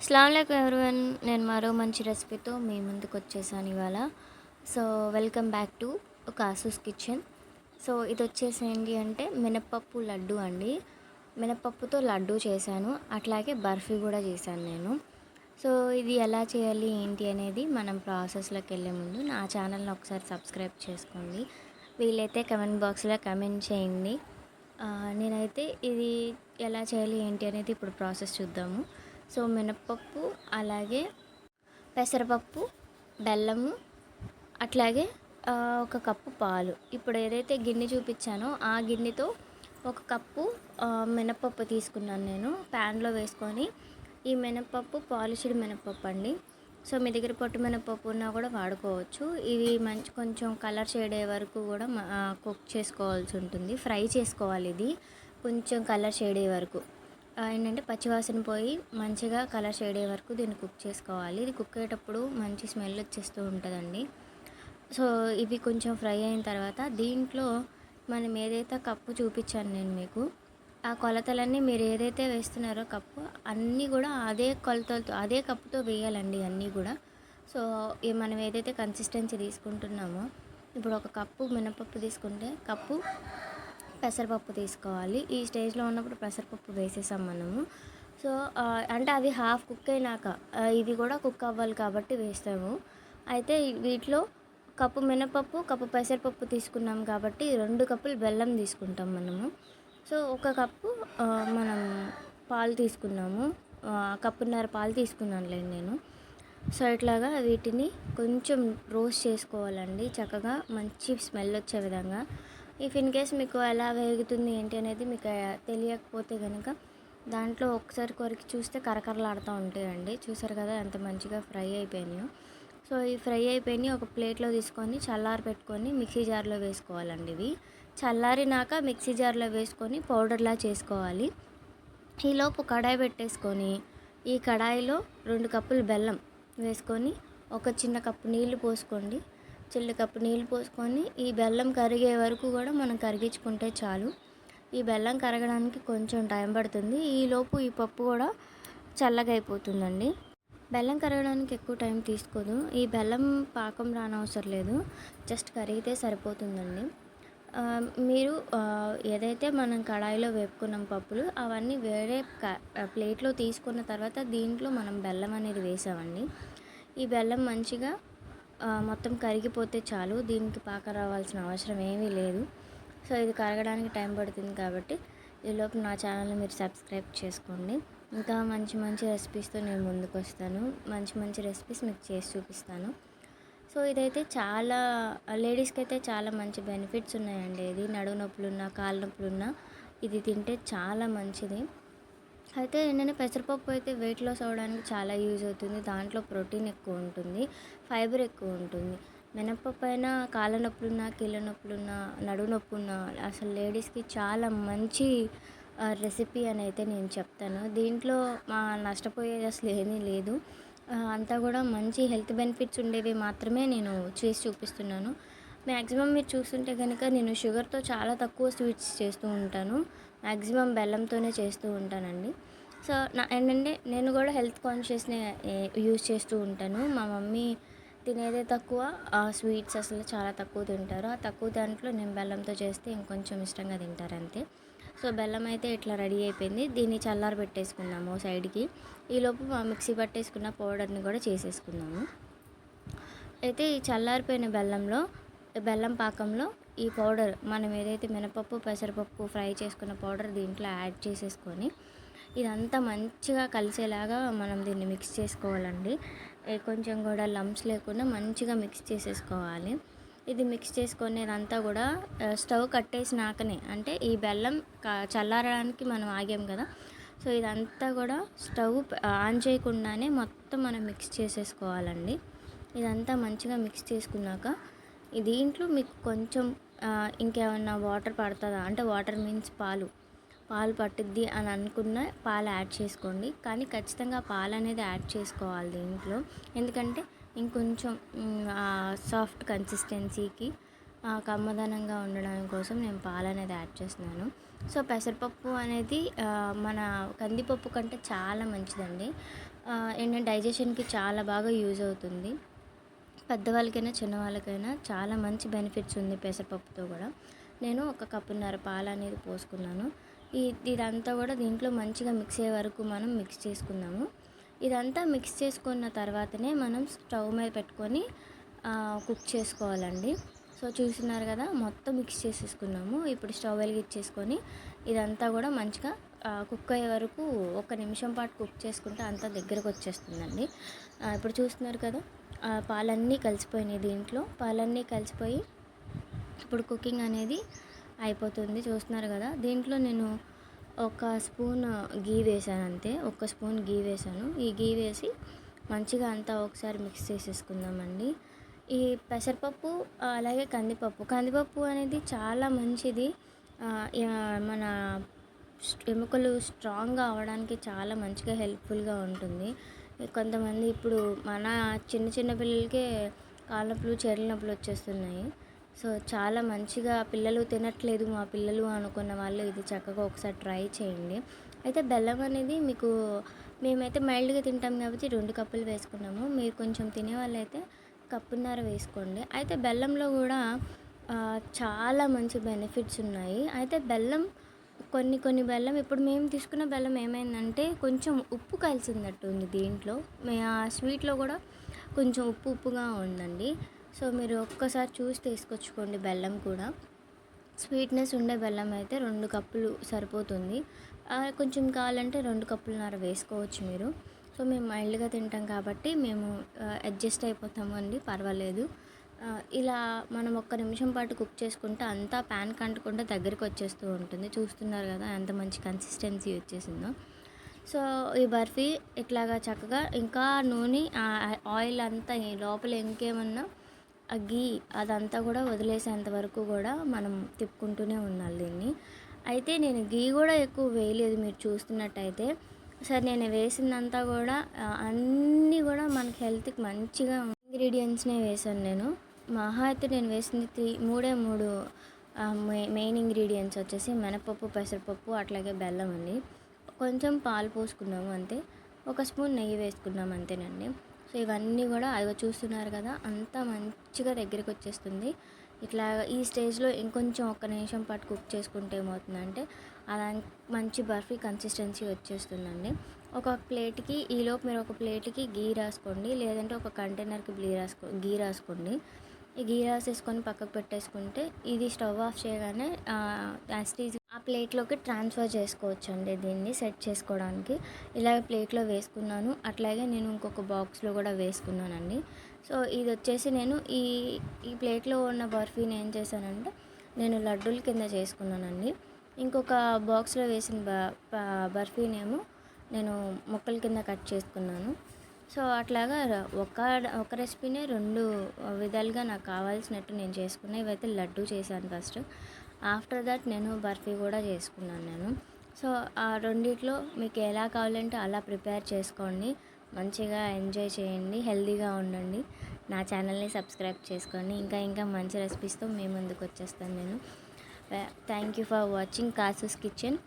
అస్సలాములైకుం everyone నేను మరో మంచి రెసిపీతో మీ ముందుకు వచ్చేసాను ఇవాళ. సో వెల్కమ్ బ్యాక్ టు ఆసూస్ కిచెన్ సో ఇది వచ్చేసి ఏంటి అంటే మినప్పప్పు లడ్డు అండి. మినప్పప్పుతో లడ్డు చేశాను. అట్లాగే బర్ఫీ కూడా చేశాను నేను. సో ఇది ఎలా చేయాలి ఏంటి అనేది మనం ప్రాసెస్లోకి వెళ్ళే ముందు నా ఛానల్ని ఒకసారి సబ్స్క్రైబ్ చేసుకోండి. వీలైతే కమెంట్ బాక్స్లో కమెంట్ చేయండి. నేనైతే ఇది ఎలా చేయాలి ఏంటి అనేది ఇప్పుడు ప్రాసెస్ చూద్దాము. సో మినప్పప్పు అలాగే పెసరపప్పు బెల్లము అట్లాగే ఒక కప్పు పాలు. ఇప్పుడు ఏదైతే గిన్నె చూపించానో ఆ గిన్నెతో ఒక కప్పు మినప్పప్పు తీసుకున్నాను నేను. ప్యాన్లో వేసుకొని ఈ మినప్పప్పు పాలిష్డ్ మినప్పప్పు అండి. సో మీ దగ్గర పొట్టు మినప్పప్పు ఉన్నా కూడా వాడుకోవచ్చు. ఇవి మంచి కొంచెం కలర్ షేడ్ అయ్యే వరకు కూడా కుక్ చేసుకోవాల్సి ఉంటుంది. ఫ్రై చేసుకోవాలి ఇది. కొంచెం కలర్ షేడ్ అయ్యే వరకు. ఏంటంటే పచ్చివాసన పోయి మంచిగా కలర్ షేడ్ అయ్యే వరకు దీన్ని కుక్ చేసుకోవాలి. ఇది కుక్ అయ్యేటప్పుడు మంచి స్మెల్ వచ్చేస్తూ ఉంటుందండి. సో ఇవి కొంచెం ఫ్రై అయిన తర్వాత దీంట్లో మనం ఏదైతే కప్పు చూపించాను నేను మీకు ఆ కొలతలన్నీ మీరు ఏదైతే వేస్తున్నారో కప్పు అన్నీ కూడా అదే కొలతలతో అదే కప్పుతో వేయాలండి అన్నీ కూడా. సో మనం ఏదైతే కన్సిస్టెన్సీ తీసుకుంటున్నామో ఇప్పుడు ఒక కప్పు మినపప్పు తీసుకుంటే కప్పు పెసరపప్పు తీసుకోవాలి. ఈ స్టేజ్లో ఉన్నప్పుడు పెసరపప్పు వేసేసాం మనము. సో అంటే అవి హాఫ్ కుక్ అయినాక ఇవి కూడా కుక్ అవ్వాలి కాబట్టి వేస్తాము. అయితే వీటిలో కప్పు మినపప్పు కప్పు పెసరపప్పు తీసుకున్నాం కాబట్టి రెండు కప్పులు బెల్లం తీసుకుంటాం మనము. సో ఒక కప్పు మనం పాలు తీసుకున్నాము. కప్పున్నర పాలు తీసుకున్నానులేండి నేను. సో ఇట్లాగా వీటిని కొంచెం రోస్ట్ చేసుకోవాలండి. చక్కగా మంచి స్మెల్ వచ్చే విధంగా. ఇఫ్ ఇన్ కేస్ మీకు ఎలా వేగుతుంది ఏంటి అనేది మీకు తెలియకపోతే కనుక దాంట్లో ఒకసారి కొరికి చూస్తే కరకరలాడుతూ ఉంటాయండి. చూసారు కదా ఎంత మంచిగా ఫ్రై అయిపోయినాయో. సో ఈ ఫ్రై అయిపోయినాయి ఒక ప్లేట్లో తీసుకొని చల్లారి పెట్టుకొని మిక్సీ జార్లో వేసుకోవాలండి ఇవి. చల్లారినాక మిక్సీ జార్లో వేసుకొని పౌడర్లా చేసుకోవాలి. ఈలోపు కడాయి పెట్టేసుకొని ఈ కడాయిలో రెండు కప్పులు బెల్లం వేసుకొని ఒక చిన్న కప్పు నీళ్ళు పోసుకోండి. చిన్న కప్పు పోసుకొని ఈ బెల్లం కరిగే వరకు కూడా మనం కరిగించుకుంటే చాలు. ఈ బెల్లం కరగడానికి కొంచెం టైం పడుతుంది. ఈలోపు ఈ పప్పు కూడా చల్లగా అయిపోతుందండి బెల్లం కరగడానికి ఎక్కువ టైం తీసుకోదు. ఈ బెల్లం పాకం రానవసరం లేదు. జస్ట్ కరిగితే సరిపోతుందండి. మీరు ఏదైతే మనం కడాయిలో వేపుకున్నాం పప్పులు అవన్నీ వేరే క- ప్లేట్లో తీసుకున్న తర్వాత దీంట్లో మనం బెల్లం అనేది వేసామండి. ఈ బెల్లం మంచిగా మొత్తం కరిగిపోతే చాలు. దీనికి పాక రావాల్సిన అవసరం ఏమీ లేదు. సో ఇది కరగడానికి టైం పడుతుంది కాబట్టి ఈలోపు నా ఛానల్ని మీరు సబ్స్క్రైబ్ చేసుకోండి. ఇంకా మంచి మంచి రెసిపీస్తో నేను ముందుకు వస్తాను మంచి మంచి రెసిపీస్ మీకు చేసి చూపిస్తాను. సో ఇదైతే చాలా లేడీస్కి అయితే చాలా మంచి బెనిఫిట్స్ ఉన్నాయండి. ఇది నడువు నొప్పులున్నా కాళ్ళ నొప్పులున్నా ఇది తింటే చాలా మంచిది. అయితే ఏంటంటే పెసరపప్పు అయితే వెయిట్ లాస్ అవ్వడానికి చాలా యూజ్ అవుతుంది. దాంట్లో ప్రోటీన్ ఎక్కువ ఉంటుంది. ఫైబర్ ఎక్కువ ఉంటుంది. మినప్పప్పు అయినా కాళ్ళ నొప్పులున్నా కీళ్ళ నొప్పులున్నా నడువు నొప్పున్నా అసలు లేడీస్కి చాలా మంచి రెసిపీ అని అయితే నేను చెప్తాను. దీంట్లో మా నష్టపోయేది అసలు ఏమీ లేదు. అంతా కూడా మంచి హెల్త్ బెనిఫిట్స్ ఉండేవి మాత్రమే నేను చేసి చూపిస్తున్నాను. మ్యాక్సిమం మీరు చూస్తుంటే కనుక నేను షుగర్తో చాలా తక్కువ స్వీట్స్ చేస్తూ ఉంటాను. మ్యాక్సిమం బెల్లంతోనే చేస్తూ ఉంటానండి. సో నా ఏంటంటే నేను కూడా హెల్త్ కాన్షియస్నే యూజ్ చేస్తూ ఉంటాను. మా మమ్మీ తినేదే తక్కువ ఆ స్వీట్స్ అసలు చాలా తక్కువ తింటారు. ఆ తక్కువ దాంట్లో నేను బెల్లంతో చేస్తే ఇంకొంచెం ఇష్టంగా తింటారు అంతే. సో బెల్లం అయితే ఇట్లా రెడీ అయిపోయింది. దీన్ని చల్లారి పెట్టేసుకున్నాము సైడ్కి. ఈలోపు మా మిక్సీ పట్టేసుకున్న పౌడర్ని కూడా చేసేసుకున్నాము అయితే ఈ చల్లారిపోయిన బెల్లంలో బెల్లం పాకంలో ఈ పౌడర్ మనం ఏదైతే మినపప్పు పెసరపప్పు ఫ్రై చేసుకున్న పౌడర్ దీంట్లో యాడ్ చేసేసుకొని ఇదంతా మంచిగా కలిసేలాగా మనం దీన్ని మిక్స్ చేసుకోవాలండి. కొంచెం కూడా లంప్స్ లేకుండా మంచిగా మిక్స్ చేసేసుకోవాలి. ఇది మిక్స్ చేసుకునేదంతా కూడా స్టవ్ కట్టేసినాకనే అంటే ఈ బెల్లం క- చల్లారడానికి మనం ఆగాం కదా సో ఇదంతా కూడా స్టవ్ ఆన్ చేయకుండానే మొత్తం మనం మిక్స్ చేసేసుకోవాలండి. ఇదంతా మంచిగా మిక్స్ చేసుకున్నాక దీంట్లో మీకు కొంచెం ఇంకేమన్నా వాటర్ పడుతుందా? అంటే వాటర్ మీన్స్ పాలు. పాలు పట్టుద్ది అని అనుకున్న పాలు యాడ్ చేసుకోండి. కానీ ఖచ్చితంగా పాలు అనేది యాడ్ చేసుకోవాలి దీంట్లో. ఎందుకంటే ఇంకొంచెం సాఫ్ట్ కన్సిస్టెన్సీకి కమ్మదనంగా ఉండడం కోసం నేను పాలు అనేది యాడ్ చేస్తున్నాను. సో పెసరపప్పు అనేది మన కందిపప్పు కంటే చాలా మంచిదండి. ఏంటంటే డైజెషన్కి చాలా బాగా యూజ్ అవుతుంది. పెద్దవాళ్ళకైనా చిన్నవాళ్ళకైనా చాలా మంచి బెనిఫిట్స్ ఉంది పెసరపప్పుతో కూడా. నేను ఒక కప్పున్నర పాలు అనేది పోసుకున్నాను. ఈ ఇదంతా కూడా దీంట్లో మంచిగా మిక్స్ అయ్యే వరకు మనం మిక్స్ చేసుకుందాము. ఇదంతా మిక్స్ చేసుకున్న తర్వాతనే మనం స్టవ్ మీద పెట్టుకొని కుక్ చేసుకోవాలండి. సో చూస్తున్నారు కదా మొత్తం మిక్స్ చేసేసుకున్నాము. ఇప్పుడు స్టవ్ వెలిగించేసుకొని ఇదంతా కూడా మంచిగా కుక్ అయ్యే వరకు ఒక నిమిషం పాటు కుక్ చేసుకుంటే అంతా దగ్గరకు వచ్చేస్తుందండి. ఇప్పుడు చూస్తున్నారు కదా పాలన్నీ కలిసిపోయినాయి దీంట్లో. పాలన్నీ కలిసిపోయి ఇప్పుడు కుకింగ్ అనేది అయిపోతుంది. చూస్తున్నారు కదా దీంట్లో నేను ఒక స్పూన్ గీ వేసాను అంతే. ఒక స్పూన్ గీ వేసాను ఈ గీ వేసి మంచిగా అంతా ఒకసారి మిక్స్ చేసేసుకుందామండి. ఈ పెసరపప్పు అలాగే కందిపప్పు. కందిపప్పు అనేది చాలా మంచిది. మన ఎముకలు స్ట్రాంగ్గా అవడానికి చాలా మంచిగా హెల్ప్ఫుల్గా ఉంటుంది. కొంతమంది ఇప్పుడు మన చిన్న చిన్న పిల్లలకే కాళ్ళ నొప్పులు చెరల నొప్పులు వచ్చేస్తున్నాయి. సో చాలా మంచిగా పిల్లలు తినట్లేదు మా పిల్లలు అనుకున్న వాళ్ళు ఇది చక్కగా ఒకసారి ట్రై చేయండి. అయితే బెల్లం అనేది మీకు మేమైతే మైల్డ్గా తింటాం కాబట్టి రెండు కప్పులు వేసుకున్నాము. మీరు కొంచెం తినే వాళ్ళైతే కప్పున్నర వేసుకోండి. అయితే బెల్లంలో కూడా చాలా మంచి బెనిఫిట్స్ ఉన్నాయి. అయితే బెల్లం కొన్ని కొన్ని బెల్లం ఇప్పుడు మేము తీసుకున్న బెల్లం ఏమైందంటే కొంచెం ఉప్పు కలిసిందట్టు ఉంది దీంట్లో. మే- ఆ స్వీట్లో కూడా కొంచెం ఉప్పు ఉప్పుగా ఉందండి. సో మీరు ఒక్కసారి చూసి తీసుకొచ్చుకోండి బెల్లం కూడా. స్వీట్నెస్ ఉండే బెల్లం అయితే రెండు కప్పులు సరిపోతుంది. కొంచెం కావాలంటే రెండు కప్పులున్నర వేసుకోవచ్చు మీరు. సో మేము మైల్డ్గా తింటాం కాబట్టి మేము అడ్జస్ట్ అయిపోతాము అండి పర్వాలేదు. ఇలా మనం ఒక్క నిమిషం పాటు కుక్ చేసుకుంటే అంతా ప్యాన్ కంటకుండా దగ్గరికి వచ్చేస్తూ ఉంటుంది. చూస్తున్నారు కదా ఎంత మంచి కన్సిస్టెన్సీ వచ్చేసిందో. సో ఈ బర్ఫీ ఇట్లాగా చక్కగా ఇంకా నూనె ఆ ఆయిల్ అంతా లోపల ఇంకేమన్నా ఆ గీ అదంతా కూడా వదిలేసేంత వరకు కూడా మనం తిప్పుకుంటూనే ఉండాలి దీన్ని. అయితే నేను గీ కూడా ఎక్కువ వేయలేదు మీరు చూస్తున్నట్టయితే. సరే నేను వేసిందంతా కూడా అన్నీ కూడా మనకి హెల్త్కి మంచిగా ఇంగ్రీడియంట్స్నే వేసాను నేను. మహా అయితే నేను వేసింది మూడే మూడు మె- మెయిన్ ఇంగ్రీడియంట్స్ వచ్చేసి మినపప్పు పెసరపప్పు అట్లాగే బెల్లం అండి. కొంచెం పాలు పోసుకున్నాము అంతే. ఒక స్పూన్ నెయ్యి వేసుకున్నాం అంతేనండి. సో ఇవన్నీ కూడా అవి చూస్తున్నారు కదా అంతా మంచిగా దగ్గరికి వచ్చేస్తుంది. ఇట్లా ఈ స్టేజ్లో ఇంకొంచెం ఒక్క నిమిషం పాటు కుక్ చేసుకుంటే ఏమవుతుందంటే అలా మంచి బర్ఫీ కన్సిస్టెన్సీ వచ్చేస్తుందండి. ఒక ప్లేట్కి ఈలోపు మీరు ఒక ప్లేట్కి గీ రాసుకోండి. లేదంటే ఒక కంటైనర్కి బ్లీ రాసుకో గీ రాసుకోండి. ఈ గీ రాసేసుకొని పక్కకు పెట్టేసుకుంటే ఇది స్టవ్ ఆఫ్ చేయగానే యాస్టీజ్ ఆ ప్లేట్లోకి ట్రాన్స్ఫర్ చేసుకోవచ్చు అండి దీన్ని సెట్ చేసుకోవడానికి. ఇలా ప్లేట్లో వేసుకున్నాను. అట్లాగే నేను ఇంకొక బాక్స్లో కూడా వేసుకున్నానండి. సో ఇది వచ్చేసి నేను ఈ ఈ ప్లేట్లో ఉన్న బర్ఫీని ఏం చేశానంటే నేను లడ్డూల కింద చేసుకున్నానండి. ఇంకొక బాక్స్లో వేసిన బ బర్ఫీనేమో నేను మొక్కల కింద కట్ చేసుకున్నాను. సో అట్లాగా ఒక ఒక రెసిపీనే రెండు విధాలుగా నాకు కావాల్సినట్టు నేను చేసుకున్నా. ఇవైతే లడ్డు చేశాను ఫస్ట్. ఆఫ్టర్ దట్ నేను బర్ఫీ కూడా చేసుకున్నాను నేను. సో ఆ రెండిట్లో మీకు ఎలా కావాలంటే అలా ప్రిపేర్ చేసుకోండి. మంచిగా ఎంజాయ్ చేయండి. హెల్తీగా ఉండండి. నా ఛానల్ని సబ్స్క్రైబ్ చేసుకోండి. ఇంకా ఇంకా మంచి రెసిపీస్తో మీ ముందుకు వచ్చేస్తాను నేను. Thank you for watching కాసూస్ kitchen.